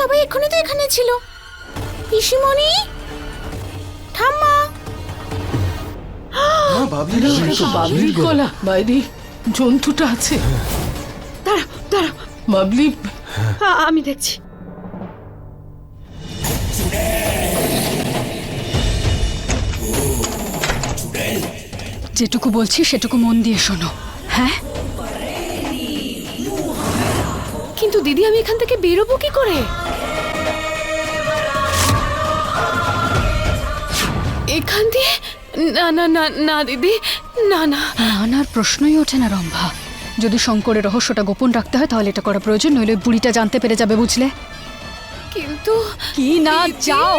সবাই এক্ষুনি তো এখানে ছিল। পিসিমণি? ঠাম্মা? বাবলির গলা। বাইরে জন্তুটা আছে। দাঁড়া দাঁড়া। বাবলি আমি দেখছি। যেটুকু বলছি সেটুকু মন দিয়ে শোনো। হ্যাঁ? কিন্তু দিদি আমি এখান থেকে বেরোবো কি করে? এখান দিয়ে? না না না না দিদি না না। আনার প্রশ্নই ওঠে না রম্ভা। যদি শঙ্করের রহস্যটা গোপন রাখতে হয় তাহলে এটা করা প্রয়োজন নইলে বুড়িটা জানতে পেরে যাবে বুঝলে? কিন্তু কি না যাও।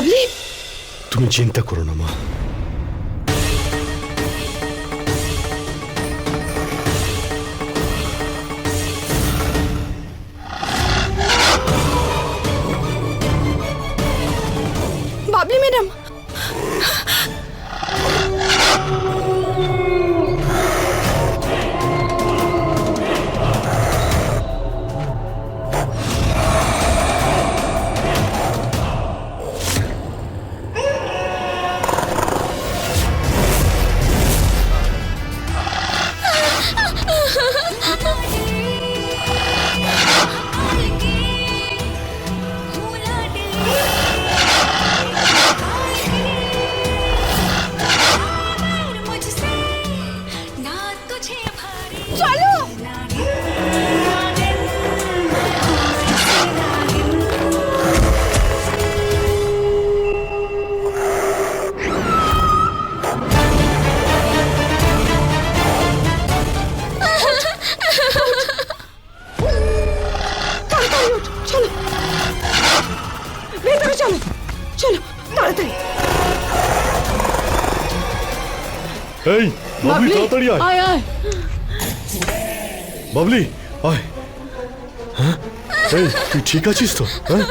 বাবলি তুমি চিন্তা করো না মা বাবলি ম্যাডাম বাবলি তাড়াতাড়ি আয়। আয় আয়। বাবলি আয়। হ্যাঁ? এই তুই ঠিক আছিস তো? হ্যাঁ?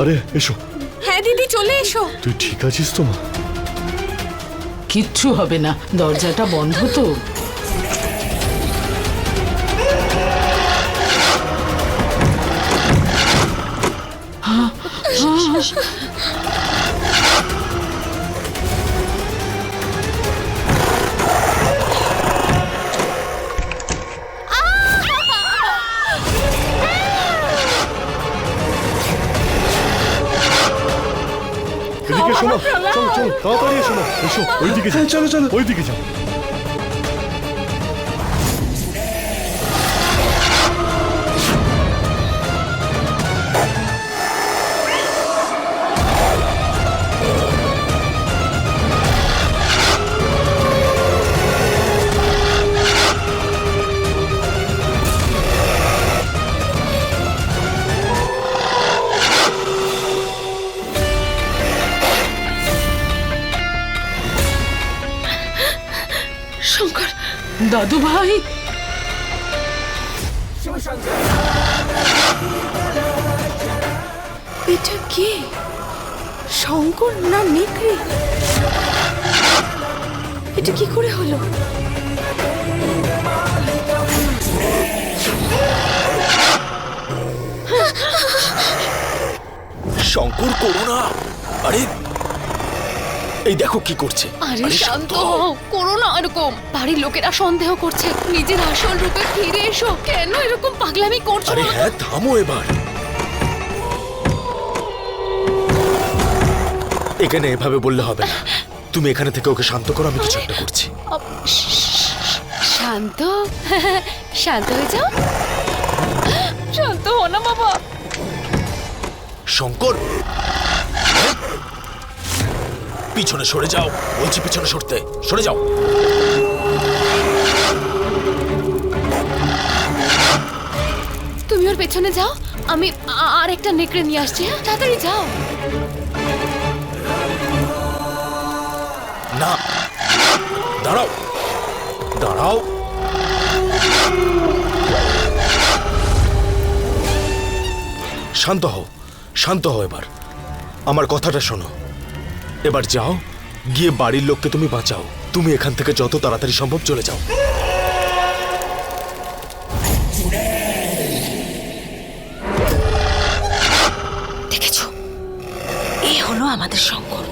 আরে এসো। হ্যাঁ দিদি চলে এসো। তুই ঠিক আছিস তো মা? কিচ্ছু হবে না দরজাটা বন্ধ তো। এদিকে এসো না চল চল তাড়াতাড়ি এসো না এসো ওইদিকে যাও চলো চলো ওইদিকে যাও দাদু ভাই। এটা কে? শঙ্কর না নেকড়ে? এটা কি করে হলো? শঙ্কর করো না। আরে এই দেখো কি করছে। আরে শান্ত হও করো না এরকম। বাড়ির লোকেরা সন্দেহ করছে। নিজের আসল রূপে ফিরে এসো। কেন এরকম পাগলামি করছ আরে হ্যাঁ থামো এবার। এখানে এভাবে বললে হবে না। তুমি এখানে থেকে ওকে শান্ত করো আমি কিছু একটা করছি। শান্ত? শান্ত হয়ে যাও। শান্ত হো না বাবা। শঙ্কর। পিছনে সরে যাও। বলছি পিছনে সরতে। সরে যাও। তুমি ওর পেছনে যাও। আমি আর একটা নেকড়ে নিয়ে আসছি হ্যাঁ? তাড়াতাড়ি যাও। না। দাঁড়াও। দাঁড়াও। শান্ত হও। শান্ত হও এবার। আমার কথাটা শোনো। এবার যাও গিয়ে বাড়ির লোককে তুমি বাঁচাও। তুমি এখান থেকে যত তাড়াতাড়ি সম্ভব চলে যাও। দেখেছ? এ হলো আমাদের শঙ্কর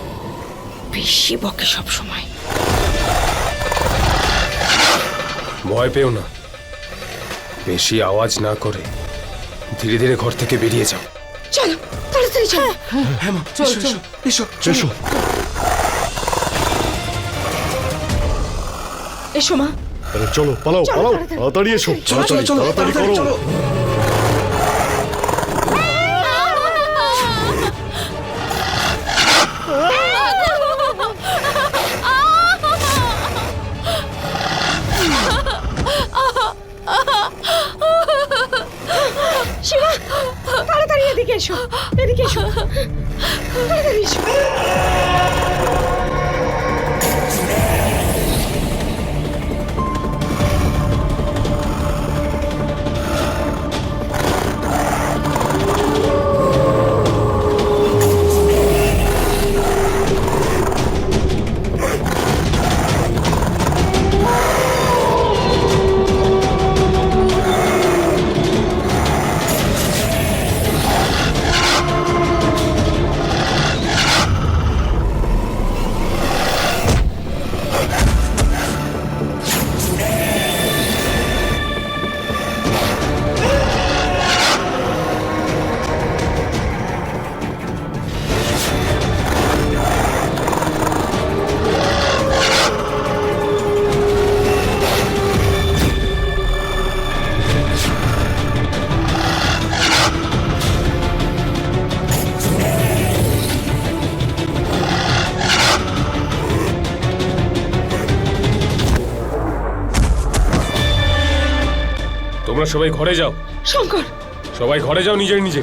বেশি বকে সব সময় ভয় পেও না। বেশি আওয়াজ না করে ধীরে ধীরে ঘর থেকে বেরিয়ে যাও। চলো তাড়াতাড়ি চলো। চল চল। এসো এসো। মা। আরে চলো পালাও পালাও তাড়াতাড়ি। এসো তাড়াতাড়ি তাড়াতাড়ি করো। তাড়াতাড়ি এদিকে এসো এদিকে এসো। তাড়াতাড়ি এসো। সবাই ঘরে যাও। শঙ্কর। সবাই ঘরে যাও নিজের নিজের।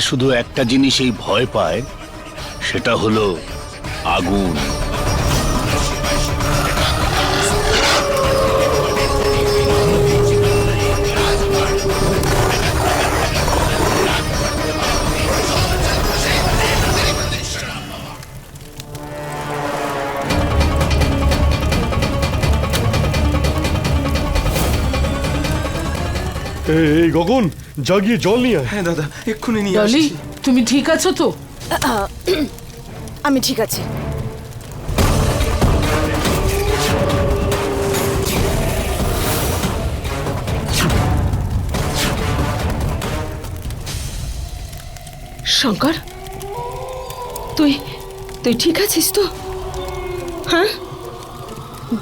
শুধু একটা জিনিসেই ভয় পায় সেটা হলো আগুন। গগন জাগিয়ে জল নিয়ে আয়। হ্যাঁ দাদা এক্ষুনি নিয়ে ডলি তুমি ঠিক আছো তো? আমি ঠিক আছি। শঙ্কর তুই তুই ঠিক আছিস তো? হ্যাঁ?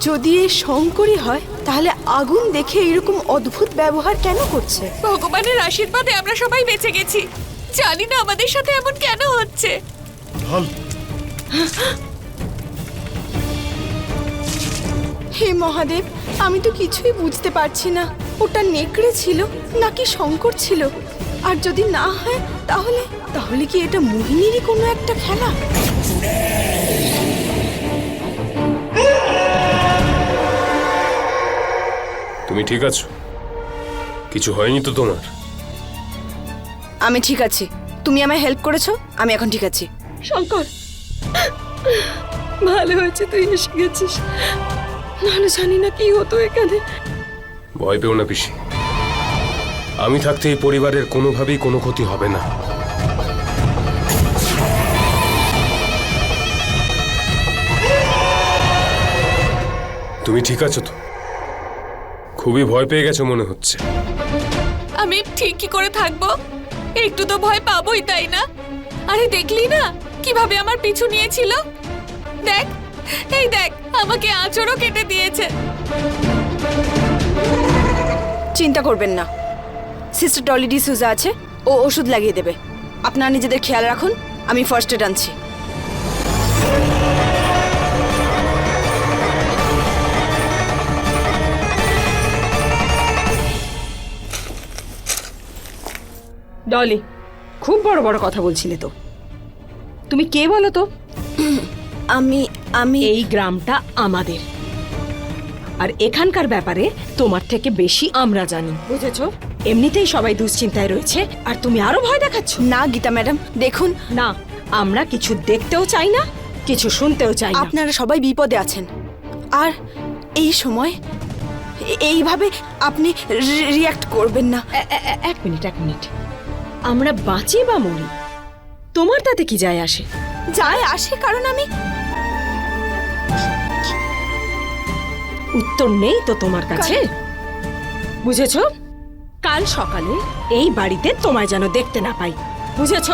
যদি এ শঙ্করই হয় তাহলে আগুন দেখে এরকম অদ্ভুত ব্যবহার কেন করছে? ভগবানের আশীর্বাদে আমরা সবাই বেঁচে গেছি। জানি না আমাদের সাথে এমন কেন হচ্ছে। হে মহাদেব আমি তো কিছুই বুঝতে পারছি না। ওটা নেকড়ে ছিল নাকি শঙ্কর ছিল? আর যদি না হয় তাহলে তাহলে কি এটা মোহিনীরই কোনো একটা খেলা? তুমি ঠিক আছো? কিছু হয়নি তো তোমার? আমি ঠিক আছি। তুমি আমায় হেল্প করেছ আমি এখন ঠিক আছি। শঙ্কর ভালো হয়েছে তুই এসে গেছিস। নাহলে জানি না কি হতো এখানে। ভয় পেও না পিসি। আমি থাকতে এই পরিবারের কোনোভাবেই কোনো ক্ষতি হবে না। তুমি ঠিক আছো তো? খুবই ভয় পেয়ে গেছো মনে হচ্ছে। আমি ঠিক কি করে থাকব। একটু তো ভয় পাবোই তাই না? আরে দেখলি না কীভাবে আমার পিছু নিয়েছিল? দেখ এই দেখ আমাকে আঁচড়ও কেটে দিয়েছে। চিন্তা করবেন না। সিস্টার ডলি ডি সুজা আছে ও ওষুধ লাগিয়ে দেবে। আপনারা নিজেদের খেয়াল রাখুন আমি ফার্স্ট এড আনছি। ডলি খুব বড় বড় কথা বলছিলে তো। তুমি কে বলো তো? আমি আমি এই গ্রামটা আমাদের। আর এখানকার ব্যাপারে তোমার থেকে বেশি আমরা জানি। বুঝেছ? এমনিতেই সবাই দুশ্চিন্তায় রয়েছে আর তুমি আরও ভয় দেখাচ্ছ। না গীতা ম্যাডাম দেখুন। না আমরা কিছু দেখতেও চাই না কিছু শুনতেও চাই না। আপনারা সবাই বিপদে আছেন। আর এই সময় এইভাবে আপনি রিয়াক্ট করবেন না। এক মিনিট এক মিনিট। আমরা বাঁচি বা মরি? তোমার তাতে কি যায় আসে? যায় আসে কারণ আমি উত্তর নেই তো তোমার কাছে? বুঝেছ? কাল সকালে এই বাড়িতে তোমায় যেন দেখতে না পাই। বুঝেছ?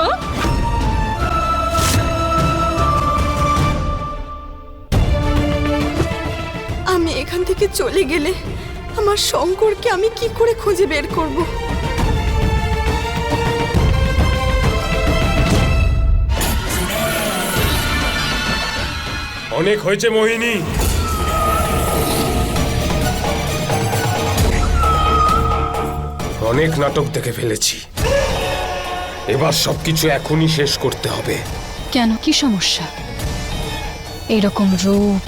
আমি এখান থেকে চলে গেলে আমার শঙ্করকে আমি কি করে খুঁজে বের করব? অনেক হয়েছে মোহিনী। অনেক নাটক দেখে ফেলেছি। এবার সবকিছু এখনই শেষ করতে হবে। কেন? কি সমস্যা? এরকম রূপ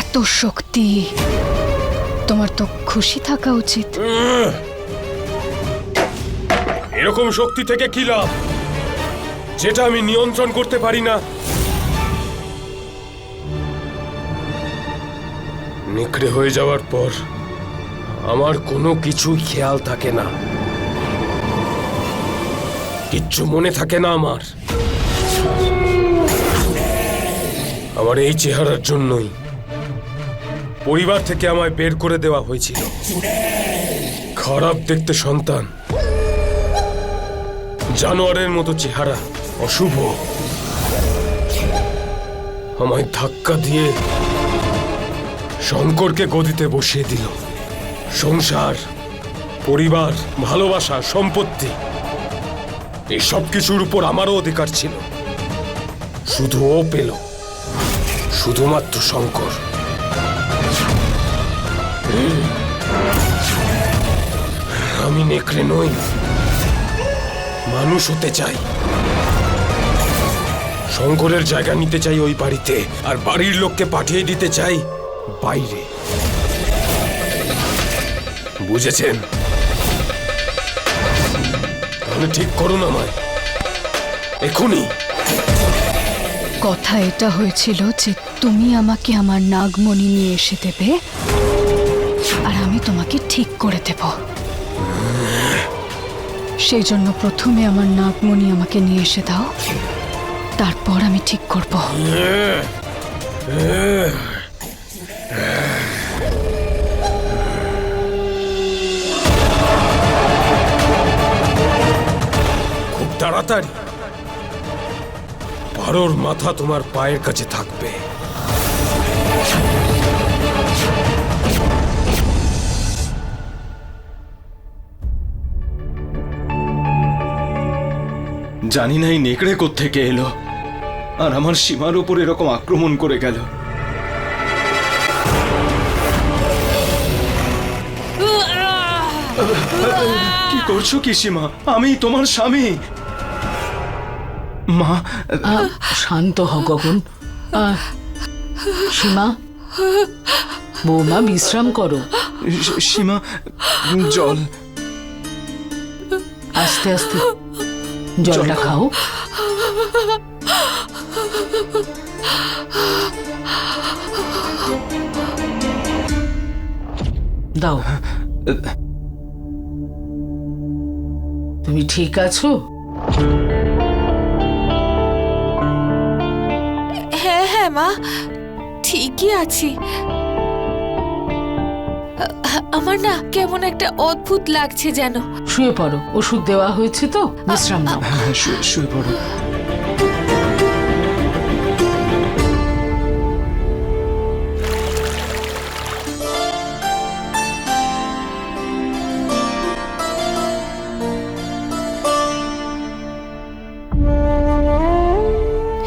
এত শক্তি তোমার তো খুশি থাকা উচিত। এরকম শক্তি থেকে কি লাভ? যেটা আমি নিয়ন্ত্রণ করতে পারি না নেকড়ে হয়ে যাওয়ার পর আমার কোনো কিছুই খেয়াল থাকে না। কিচ্ছু মনে থাকে না আমার। আমার এই চেহারার জন্যই পরিবার থেকে আমায় বের করে দেওয়া হয়েছিল। খারাপ দেখতে সন্তান। জানোয়ারের মতো চেহারা, অশুভ। আমায় ধাক্কা দিয়ে শঙ্করকে গদিতে বসিয়ে দিল। সংসার, পরিবার, ভালোবাসা, সম্পত্তি, এই সব কিছুর উপর আমারও অধিকার ছিল। শুধু ও পেল, শুধুমাত্র শঙ্কর। আমি নেকড়ে নই, মানুষ হতে চাই। শঙ্করের জায়গা নিতে চাই ওই বাড়িতে, আর বাড়ির লোককে পাঠিয়ে দিতে চাই বাইরে। বুঝেছেন? তাহলে ঠিক করুন আমায়। এখনই কথা এটা হয়েছিল যে তুমি আমাকে আমার নাগমণি নিয়ে এসে দেবে আর আমি তোমাকে ঠিক করে দেব। সেই জন্য প্রথমে আমার নাগমণি আমাকে নিয়ে এসে দাও। তারপর আমি ঠিক করব। তাড়াতাড়ি। পারোর মাথা তোমার পায়ের কাছে থাকবে। জানি না এই নেকড়ে থেকে এলো আর আমার সীমার উপর এরকম আক্রমণ করে গেল। কি করছ কি সীমা? আমি তোমার স্বামী। মা শান্ত হ গগন। আহ, সীমা বৌমা বিশ্রাম করো। সীমা জল। আস্তে আস্তে জলটা খাও। দাও। তুমি ঠিক আছো? মা ঠিকই আছি। আমার না কেমন একটা অদ্ভুত লাগছে যেন। শুয়ে পড়ো ওষুধ দেওয়া হয়েছে তো বিশ্রাম নাও। হ্যাঁ শুয়ে শুয়ে পড়ো।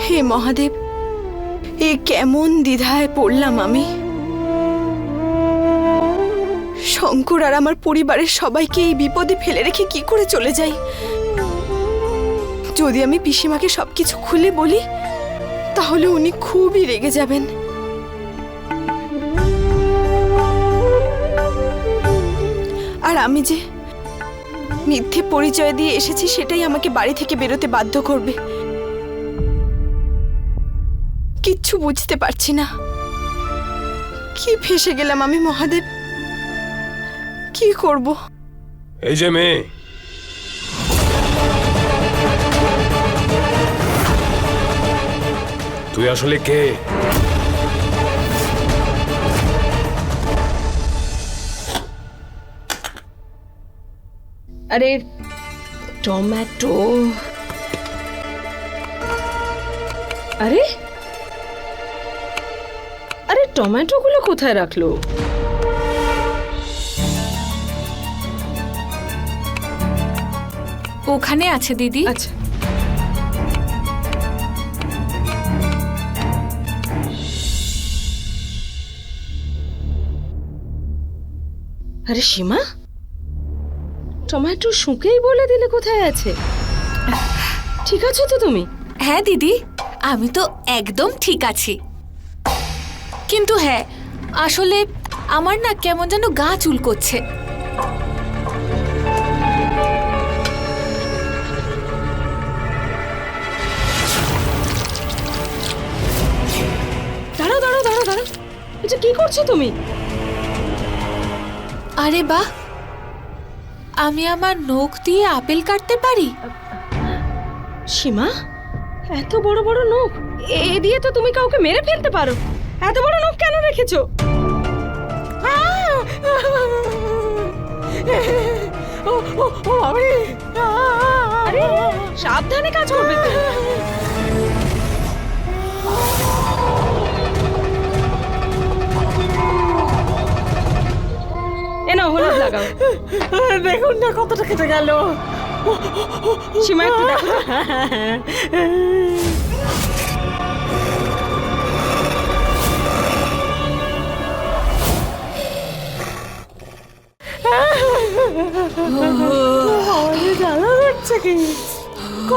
হে মহাদেব এ কেমন দ্বিধায় পড়লাম আমি। শঙ্কর আর আমার পরিবারের সবাইকে এই বিপদে ফেলে রেখে কি করে চলে যাই? যদি আমি পিসিমাকে সবকিছু খুলে বলি, তাহলে উনি খুবই রেগে যাবেন। আর আমি যে মিথ্যে পরিচয় দিয়ে এসেছি, সেটাই আমাকে বাড়ি থেকে বেরোতে বাধ্য করবে। কিচ্ছু বুঝতে পারছি না। কি ফেসে গেলাম আমি মহাদেব? কি করব? এই যে মেয়ে। তুই আসলে কে? আরে টমেটো। আরে আরে টমেটোগুলো কোথায় রাখল? ওখানে আছে দিদি। আচ্ছা। আরে সীমা টমেটো শুকেই বলে দিলে কোথায় আছে? ঠিক আছো তো তুমি? হ্যাঁ দিদি আমি তো একদম ঠিক আছি। কিন্তু হ্যাঁ আসলে আমার না কেমন যেন গা চুলকোচ্ছে দাঁড়াও দাঁড়াও দাঁড়াও দাঁড়াও। এটা কি করছ তুমি? আরে বাহ আমি আমার নখ দিয়ে আপেল কাটতে পারি? সীমা এত বড় বড় নখ এ দিয়ে তো তুমি কাউকে মেরে ফেলতে পারো। এত বড় নখ কেন রেখেছো? আরে সাবধানে কাজ করবে তো। হলুদ লাগাও। দেখুন না কতটা কেটে গেল। সীমা একটু দেখো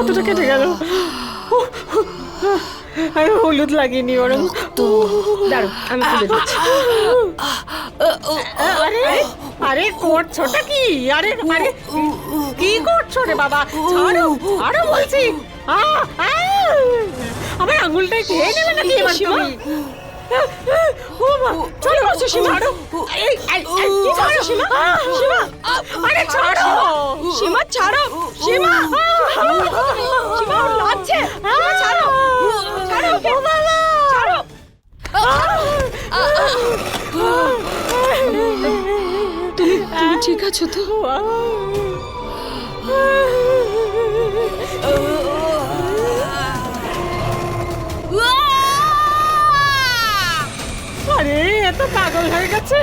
কতটা কেটে গেল। আমি হলুদ লাগিনি ওরম দাঁড়ো আমি তুলে দিচ্ছি। আরে আরে করছোটা কি? আরে আরে কি করছ রে বাবা? ছাড়ো আরও বলছি! আমার আঙুলটাই খেয়ে নেবে নাকি এবার তুমি? চলো সীমা সীমা সীমা আরে ছাড়ো। সীমা ছাড়ো। সীমা ওর লাগছে সীমা ছাড়ো ছাড়ো ওকে ছাড়ো তুমি তুমি ঠিক আছো তো? আরে এত পাগল হয়ে গেছে।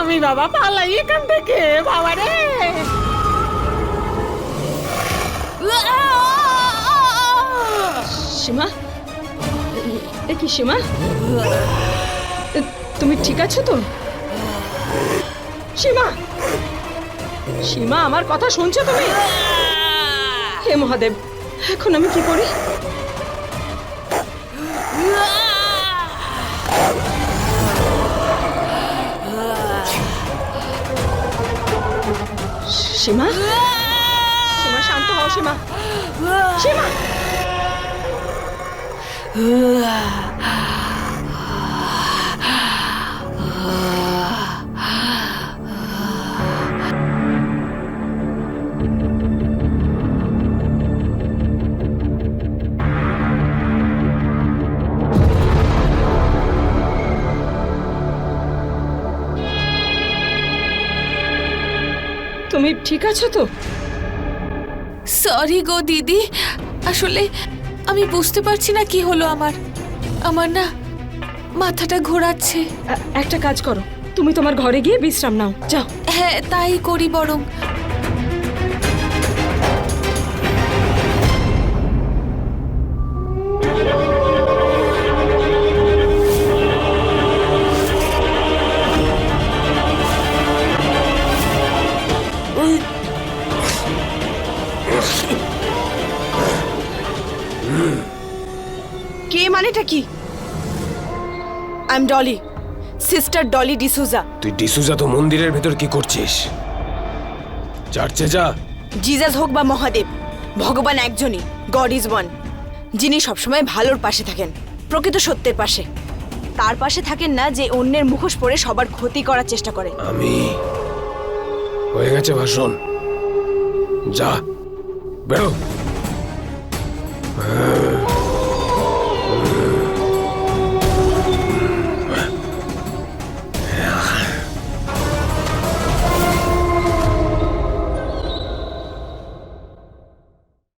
আমি বাবা পালাই এখান থেকে বাবা রে। সীমা এ কি সীমা? তুমি ঠিক আছো তো? সীমা। সীমা, আমার কথা শুনছো তুমি? হে মহাদেব, এখন আমি কি করি? সীমা? সীমা, শান্ত হও, সীমা। সীমা! তুমি ঠিক আছো তো? সরি গো দিদি। আসলে আমি বুঝতে পারছি না কি হলো আমার। আমার না মাথাটা ঘোরাচ্ছে। একটা কাজ করো। তুমি তোমার ঘরে গিয়ে বিশ্রাম নাও। যাও। হ্যাঁ তাই করি বরং। কে মানেটা কি? I am Dolly sister Dolly D'Souza তুই ডিসুজা তো মন্দিরের ভেতর কি করছিস? চার্চে যা। জিজাস হোক বা মহাদেব ভগবান একজনই গড ইজ ওয়ান যিনি সবসময় ভালোর পাশে থাকেন প্রকৃত সত্যের পাশে। তার পাশে থাকেন না যে অন্যের মুখোশ পরে সবার ক্ষতি করার চেষ্টা করে। আমি। হয়ে গেছে ভাষণ। যা। বেরো।